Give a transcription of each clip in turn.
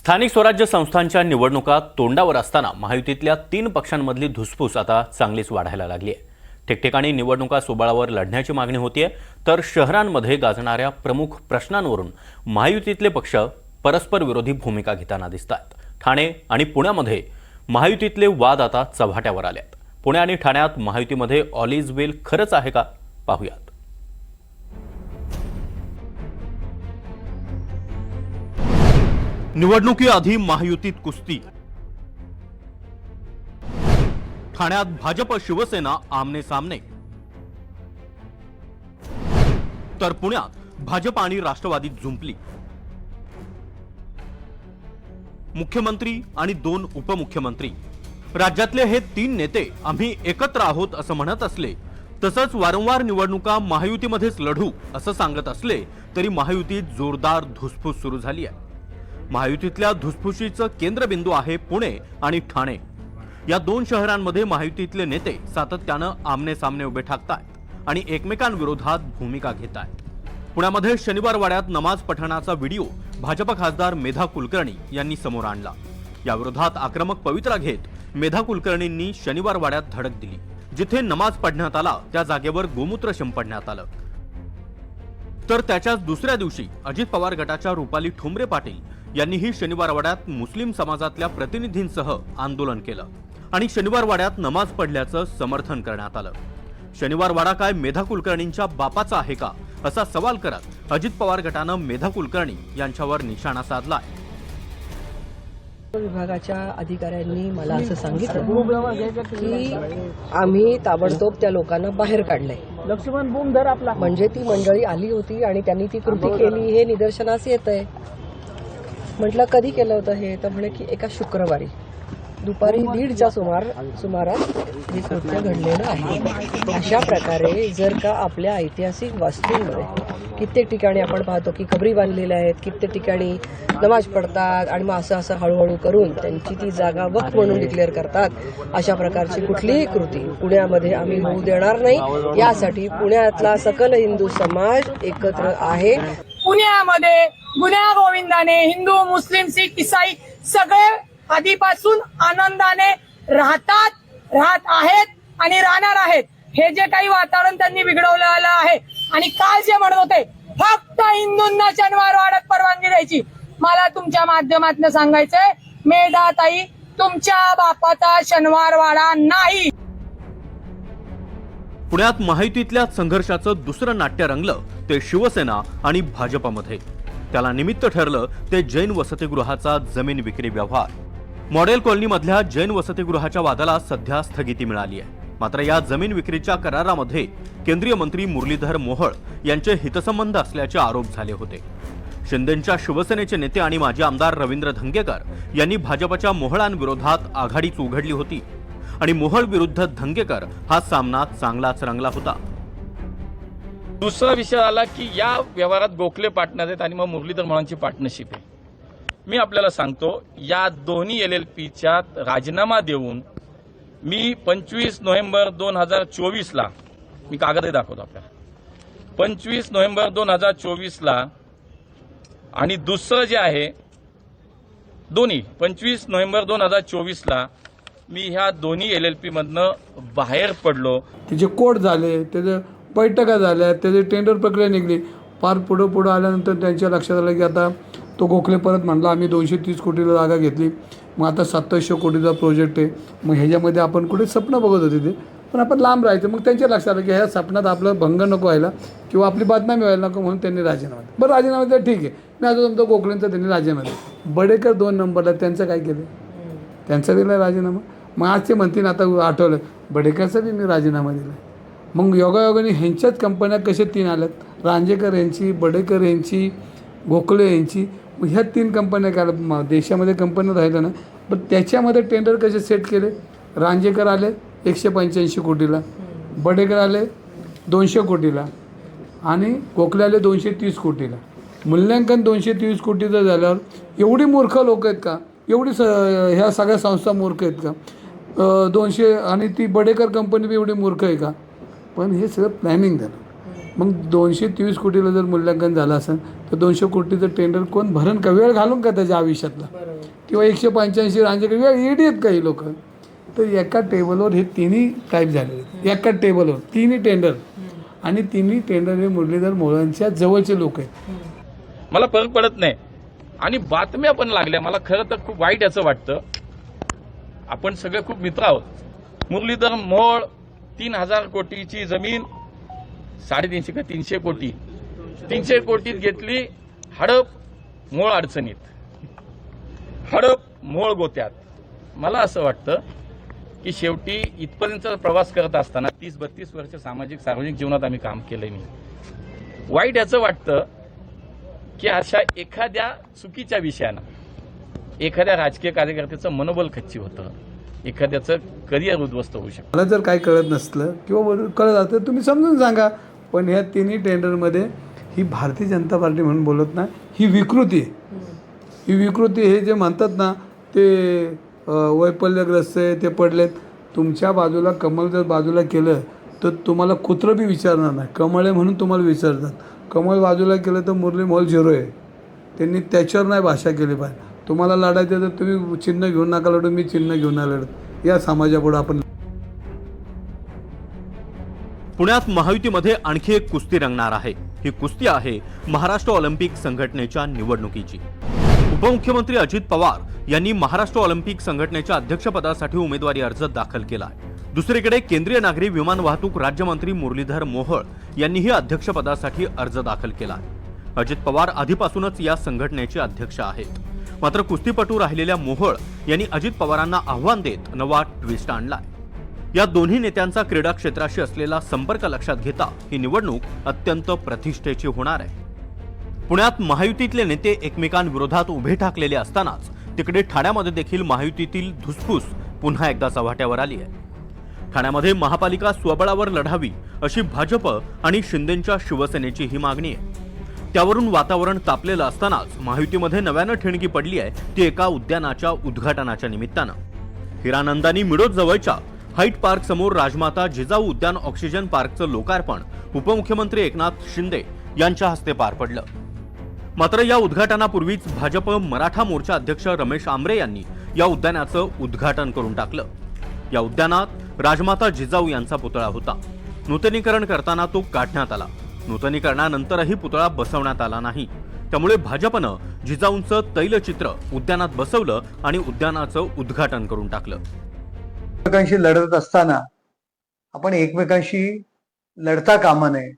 स्थानिक स्वराज्य संस्थांच्या निवडणुका तोंडावर असताना महायुतीतल्या तीन पक्षांमधली धुसफूस आता चांगलीच वाढायला लागली आहे. ठिकठिकाणी निवडणुका सुबळावर लढण्याची मागणी होतीये तर शहरांमध्ये गाजणाऱ्या प्रमुख प्रश्नांवरून महायुतीतले पक्ष परस्पर विरोधी भूमिका घेताना दिसत आहेत ठाणे आणि पुण्यामध्ये महायुतीतले वाद आता चव्हाट्यावर आले आहेत पुणे आणि ठाण्यात महायुतीमध्ये ऑल इज वेल खरंच आहे का? पाहूयात. निवडणुकीआधी महायुतीत कुस्ती. ठाण्यात भाजप शिवसेना आमने सामने. तर पुण्यात भाजप आणि राष्ट्रवादीत झुंपली. मुख्यमंत्री आणि दोन उपमुख्यमंत्री. राज्यातले हे तीन नेते आम्ही एकत्र आहोत असं म्हणत असले तसंच वारंवार निवडणुका महायुतीमध्येच लढू असं सांगत असले तरी महायुतीत जोरदार धुसफूस सुरू झाली आहे महायुतीतल्या धुसफुशीचं केंद्रबिंदू आहे पुणे आणि ठाणे. या दोन शहरांमध्ये महायुतीतले नेते सातत्यानं आमने सामने उभे ठाकतायत आणि एकमेकांविरोधात भूमिका घेत आहेत पुण्यामध्ये शनिवार वाड्यात नमाज पठणाचा व्हिडिओ भाजप खासदार मेधा कुलकर्णी यांनी समोर आणला. याविरोधात आक्रमक पवित्रा घेत मेधा कुलकर्णींनी शनिवार वाड्यात धडक दिली जिथे नमाज पढण्यात आला त्या जागेवर गोमूत्र शिंपडण्यात आलं. तर त्याच्याच दुसऱ्या दिवशी अजित पवार गटाच्या रुपाली ठोंबरे पाटील यांनीही शनिवार वाड्यात मुस्लिम समाजातल्या प्रतिनिधींसह आंदोलन केलं आणि शनिवार वाड्यात नमाज पडल्याचं समर्थन करण्यात आलं. शनिवार वाडा काय मेधा कुलकर्णींच्या बापाचा आहे का असा सवाल करत अजित पवार गटानं मेधा कुलकर्णी यांच्यावर निशाणा साधलाय. विभागाच्या अधिकाऱ्यांनी मला असं सांगितलं की आम्ही ताबडतोब त्या लोकांना बाहेर काढलंय. लक्ष्मण बूम धर आपला. म्हणजे ती मंडळी आली होती आणि त्यांनी ती कृती केली हे निदर्शनास येत आहे म्हटलं कधी केलं होतं हे? तर म्हणे की एका शुक्रवारी. दुपारी दीडच्या सुमार सुमारास हे कृत्य घडलेलं आहे. अशा प्रकारे जर का आपल्या ऐतिहासिक वास्तूंमध्ये कित्येक ठिकाणी आपण पाहतो की कबरी बांधलेल्या आहेत कित्येक ठिकाणी नमाज पडतात आणि मग असं असं हळूहळू करून त्यांची ती जागा वक्फ म्हणून डिक्लेअर करतात. अशा प्रकारची कुठलीही कृती पुण्यामध्ये आम्ही होऊ देणार नाही. यासाठी पुण्यातला सकल हिंदू समाज एकत्र आहे. पुण्यामध्ये गुन्हा गोविंदाने हिंदू मुस्लिम शीख इसाई सगळे आधीपासून आनंदाने राहतात राहत आहेत आणि राहणार आहेत. हे जे काही वातावरण त्यांनी बिघडवलेलं आहे आणि काल जे म्हणत होते फक्त हिंदूंना शनिवार वाड्यात परवानगी द्यायची. मला तुमच्या माध्यमातून सांगायचंय मेधाताई तुमच्या बापाचा शनिवार वाडा नाही. पुण्यात महायुतीतल्या संघर्षाचं दुसरं नाट्य रंगलं ते शिवसेना आणि भाजपमध्ये. त्याला निमित्त ठरलं ते जैन वसतिगृहाचा जमीन विक्री व्यवहार. मॉडेल कॉलनीमधल्या जैन वसतिगृहाच्या वादाला सध्या स्थगिती मिळाली आहे. मात्र या जमीन विक्रीच्या करारामध्ये केंद्रीय मंत्री मुरलीधर मोहोळ यांचे हितसंबंध असल्याचे आरोप झाले होते. शिंदेच्या शिवसेनेचे नेते आणि माजी आमदार रवींद्र धंगेकर यांनी भाजपच्या मोहळांविरोधात आघाडीच उघडली होती आणि मोहळ विरुद्ध धंगेकर हा सामना चांगलाच रंगला होता. दुसरा विषय आला की या व्यवहारात गोखले पार्टनर आहेत आणि मग मुरलीधर मोहळांची पार्टनरशिप आहे. मी आपल्याला सांगतो या दोन्ही एल एल पीच्या राजीनामा देऊन मी पंचवीस नोव्हेंबर दोन हजार चोवीसला मी कागदही दाखवतो आपल्याला. पंचवीस नोव्हेंबर दोन हजार चोवीसला आणि दुसरं जे आहे दोन्ही पंचवीस नोव्हेंबर दोन हजार चोवीसला मी ह्या दोन्ही एल एल पीमधनं बाहेर पडलो. त्याचे कोट झाले त्याचे बैठका झाल्या त्याचे टेंडर प्रक्रिया निघली. फार पुढं पुढं आल्यानंतर त्यांच्या लक्षात आलं की आता तो गोखले परत म्हणला आम्ही दोनशे तीस कोटीला जागा घेतली. मग आता सत्तावीसशे कोटीचा प्रोजेक्ट आहे. मग ह्याच्यामध्ये आपण कुठे स्वप्न बघत होते ते. पण आपण लांब राहायचं. मग त्यांच्या लक्षात आलं की ह्या स्वप्नात आपलं भंग नको व्हायला किंवा आपली बदनामी व्हायला नको म्हणून त्यांनी राजीनामा दिला. बरं राजीनामा दिला ठीक आहे. मी आता तुमचा गोखलेंचा त्यांनी राजीनामा दिला. बडेकर दोन नंबरला त्यांचं काय केलं? त्यांचा दिला राजीनामा. मग आज ते म्हणतील आता आठवलं. बडेकरचा बी मी राजीनामा दिला. मग योगायोगाने ह्यांच्याच कंपन्या कशा तीन आल्यात रांजेकर यांची बडेकर यांची गोखले यांची. मग ह्या तीन कंपन्या काय म- देशामध्ये कंपन्या राहिल्या ना पण त्याच्यामध्ये टेंडर कसे सेट केले? रांजेकर आले एकशे पंच्याऐंशी कोटीला बडेकर आले दोनशे कोटीला आणि गोखले आले दोनशे तीस कोटीला. मूल्यांकन दोनशे तीस कोटीचं झाल्यावर एवढी मूर्ख लोक आहेत का? एवढी स ह्या सगळ्या संस्था मूर्ख आहेत का? दोनशे आणि ती बडेकर कंपनी बी एवढी मूर्ख आहे का? पण हे सगळं प्लॅनिंग झालं. मग दोनशे तेवीस कोटीला जर मूल्यांकन झालं असेल तर दोनशे कोटीचं टेंडर कोण भरण का? वेळ घालून का त्याच्या आयुष्यातला? किंवा एकशे पंच्याऐंशी रांजेकडे वेळ येडी आहेत काही लोक. तर एका टेबलवर हे तिन्ही टाईप झालेले आहेत. एका टेबलवर तिन्ही टेंडर आणि तिन्ही टेंडर हे मुरलीधर मोळांच्या जवळचे लोक आहेत. मला फरक पडत नाही. आणि बातम्या पण लागल्या. मला खरं तर खूप वाईट याचं वाटतं. आपण सगळे खूप मित्र आहोत. मुरलीधर मोळ तीन हजार कोटीची जमीन साडेतीनशे का तीनशे कोटी. तीनशे कोटीत घेतली हडप मोळ अडचणीत. हडप मोळ गोत्यात. मला असं वाटतं की शेवटी इथपर्यंत प्रवास करत असताना तीस बत्तीस वर्ष सामाजिक सार्वजनिक जीवनात आम्ही काम केलं नाही वाईट याचं वाटतं की अशा एखाद्या चुकीच्या विषयानं एखाद्या राजकीय कार्यकर्त्याचं मनोबल खच्ची होतं एखाद्याचं करिअर उद्ध्वस्त होऊ शकतं. मला जर काही कळत नसलं किंवा कळत असलं तुम्ही समजून सांगा. पण ह्या तिन्ही टेंडरमध्ये ही भारतीय जनता पार्टी म्हणून बोलत नाही ही विकृती ही विकृती हे जे म्हणतात ना ते वैफल्यग्रस्त आहे ते पडलेत. तुमच्या बाजूला कमल जर बाजूला केलं तर तुम्हाला कुत्रं बी विचारणार नाही. कमळ आहे म्हणून तुम्हाला विचारतात. कमळ बाजूला केलं तर मुरली मॉल झिरो आहे. त्यांनी त्याच्यावर नाही भाषा केली पाहिजे. तुम्हाला लढायचं तर तुम्ही चिन्ह घेऊन नका लढू मी चिन्ह घेऊन नाही लढत. या समाजापुढं आपण पुण्यात महायुतीमध्ये आणखी एक कुस्ती रंगणार आहे. ही कुस्ती आहे महाराष्ट्र ऑलिम्पिक संघटनेच्या निवडणुकीची. उपमुख्यमंत्री अजित पवार यांनी महाराष्ट्र ऑलिम्पिक संघटनेच्या अध्यक्षपदासाठी उमेदवारी अर्ज दाखल केला आहे. दुसरीकडे केंद्रीय नागरी विमान वाहतूक राज्यमंत्री मुरलीधर मोहोळ यांनीही अध्यक्षपदासाठी अर्ज दाखल केला आहे. अजित पवार आधीपासूनच या संघटनेचे अध्यक्ष आहेत. मात्र कुस्तीपटू राहिलेल्या मोहोळ यांनी अजित पवारांना आव्हान देत नवा ट्विस्ट आणलाय. या दोन्ही नेत्यांचा क्रीडा क्षेत्राशी असलेला संपर्क लक्षात घेता ही निवडणूक अत्यंत प्रतिष्ठेची होणार आहे. पुण्यात महायुतीतले नेते एकमेकांविरोधात उभे ठाकलेले असतानाच तिकडे ठाण्यामध्ये देखील महायुतीतील धुसफूस पुन्हा एकदा चव्हाट्यावर आली आहे. ठाण्यामध्ये महापालिका स्वबळावर लढावी अशी भाजप आणि शिंदेच्या शिवसेनेची ही मागणी आहे. त्यावरून वातावरण तापलेलं असतानाच महायुतीमध्ये नव्यानं ठिणगी पडली आहे ती एका उद्यानाच्या उद्घाटनाच्या निमित्तानं. हिरानंदानी मिडोत जवळच्या हाईट पार्क समोर राजमाता जिजाऊ उद्यान ऑक्सिजन पार्कचं लोकार्पण उपमुख्यमंत्री एकनाथ शिंदे यांच्या हस्ते पार पडलं. मात्र या उद्घाटनापूर्वीच भाजप मराठा मोर्चा अध्यक्ष रमेश आमरे यांनी या उद्यानाचं उद्घाटन करून टाकलं. या उद्यानात राजमाता जिजाऊ यांचा पुतळा होता. नूतनीकरण करताना तो काढण्यात आला. नूतनीकरणानंतरही पुतळा बसवण्यात आला नाही. त्यामुळे भाजपनं जिजाऊंचं तैलचित्र उद्यानात बसवलं आणि उद्यानाचं उद्घाटन करून टाकलं. एकमेकांशी लढत असताना आपण एकमेकांशी लढता कामा नये.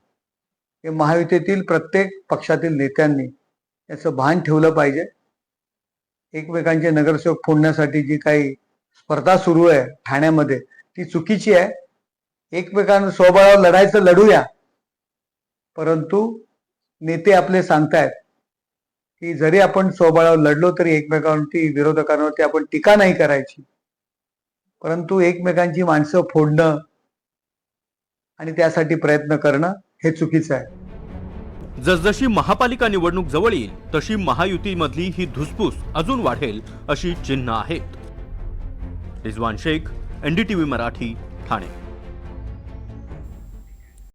हे महायुतीतील प्रत्येक पक्षातील नेत्यांनी याचं भान ठेवलं पाहिजे. एकमेकांचे नगरसेवक फोडण्यासाठी जी काही स्पर्धा सुरू आहे ठाण्यामध्ये ती चुकीची आहे. एकमेकांना स्वबळावर लढायचं लढूया. परंतु नेते आपले सांगतायत की जरी आपण स्वबळावर लढलो तरी एकमेकांवरती विरोधकांवरती आपण टीका नाही करायची. परंतु एकमेकांची माणसं फोडणं आणि त्यासाठी प्रयत्न करणं हे चुकीचं आहे. जसजशी महापालिका निवडणूक जवळ येईल तशी महायुतीमधली ही धुसफूस अजून वाढेल अशी चिन्ह आहेत. रिजवान शेख एनडीटीव्ही मराठी ठाणे.